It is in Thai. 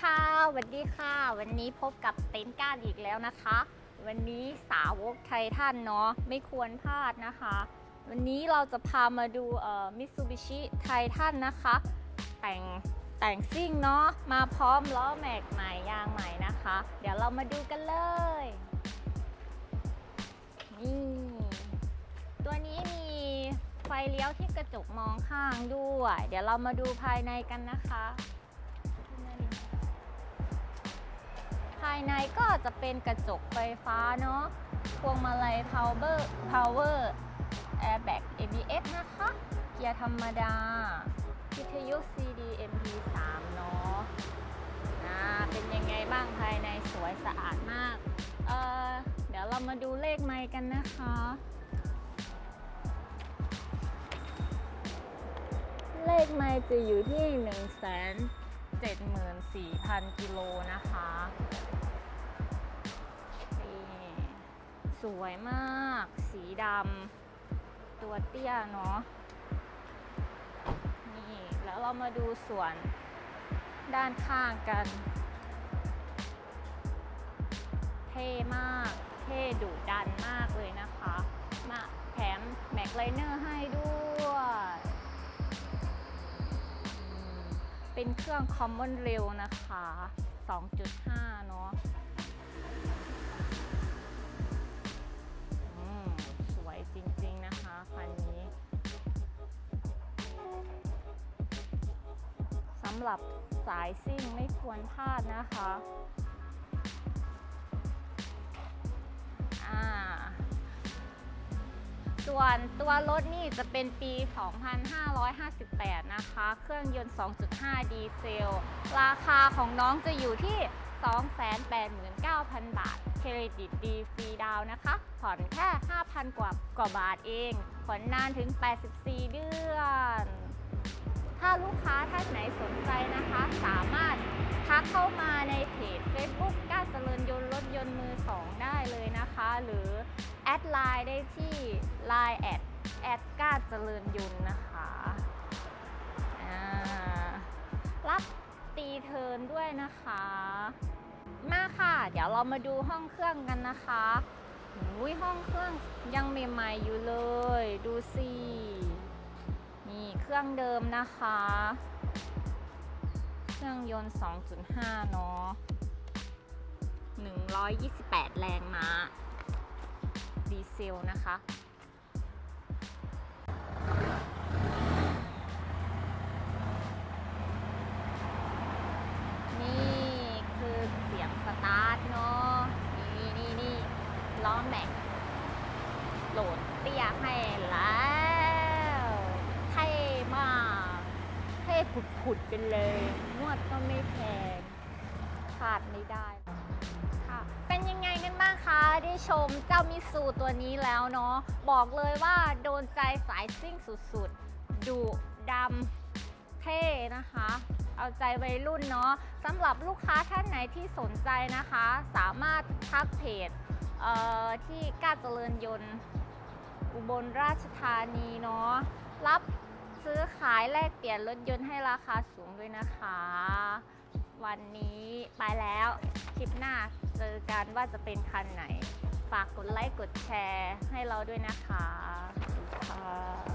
ค่ะสวัสดีค่ะ วันนี้พบกับเต็นท์ก้านอีกแล้วนะคะ วันนี้สาวกไททันเนาะไม่ควรพลาดนะคะ วันนี้เราจะพามาดูเอ่อมิตซูบิชิไททันนะคะ แต่งแต่งซิ่งเนาะมาพร้อมล้อแม็กใหม่ยางใหม่นะคะ เดี๋ยวเรามาดูกันเลยนี่ตัวนี้มีไฟเลี้ยวที่กระจกมองข้างด้วย เดี๋ยวเรามาดูภายในกันนะคะายในก็จะเป็นกระจกไฟฟ้าเนาะ พวงมาลัย power power airbag ABS นะคะ เกียร์ธรรมดา วิทยุ CD MP3 เนาะอ่าเป็นยังไงบ้างภายในสวยสะอาดมาก เออเดี๋ยวเรามาดูเลขไมค์กันนะคะ เลขไมค์จะอยู่ที่1 7 4 0 0 0 กิโลนะคะนี่สวยมาก สีดำตัวเตี้ยเนาะนี่แล้วเรามาดูส่วนด้านข้างกัน เท่มาก เท่ดุดันมากเลยนะคะ มาแถมแม็กไลเนอร์ให้ด้วย เป็นเครื่อง Common Rail นะคะ 2.5 เนาะสวยจริงๆนะคะคันนี้สำหรับสายซิ่งไม่ควรพลาดนะคะ ส่วนตัวรถนี่จะเป็นปี 2558 นะคะ เครื่องยนต์ 2.5 ดีเซล ราคาของน้องจะอยู่ที่ 289,000 บาท เครดิตดีฟรีดาวนะคะ ผ่อนแค่ 5,000 กว่ากว่าบาทเอง ผ่อนนานถึง 84 เดือน ถ้าลูกค้าท่านไหนสนใจนะคะ สามารถทักเข้ามาในเพจ Facebook ก้าเจริญยนต์รถยนต์มือ 2 ได้เลยนะคะ หรือ แอดไลน์ได้ที่ Line แอดแอดก้าเจริญยุนนะคะรับตีเทินด้วยนะคะ มาค่ะ เดี๋ยวเรามาดูห้องเครื่องกันนะคะอุ้ยห้องเครื่องยังใหม่ๆอยู่เลย ดูสินี่เครื่องเดิมนะคะ เครื่องยนต์ 2.5 เนาะ128 แรงม้า ดีเซลนะคะ นี่คือเสียงสตาร์ทเนาะนี่นี่นี่ล้อแม็กโหลดเตี้ยให้แล้วเท่มากเท่ผุดๆไปเลย นวดก็ไม่แพงขาดไม่ได้ ชมเจ้ามิสูตัวนี้แล้วเนาะบอกเลยว่าโดนใจสายซิ่งสุดๆดุดำเท่นะคะ เอาใจวัยรุ่นเนาะสำหรับลูกค้าท่านไหนที่สนใจนะคะ สามารถทักเพจเที่ก้าเจริญยนต์ อุบลราชธานีเนาะรับซื้อขายแลกเปลี่ยนรถยนต์ให้ราคาสูงด้วยนะคะ วันนี้ไปแล้วคลิปหน้า เจอกันว่าจะเป็นคันไหน ฝากกดไลค์กดแชร์ให้เราด้วยนะคะค่ะ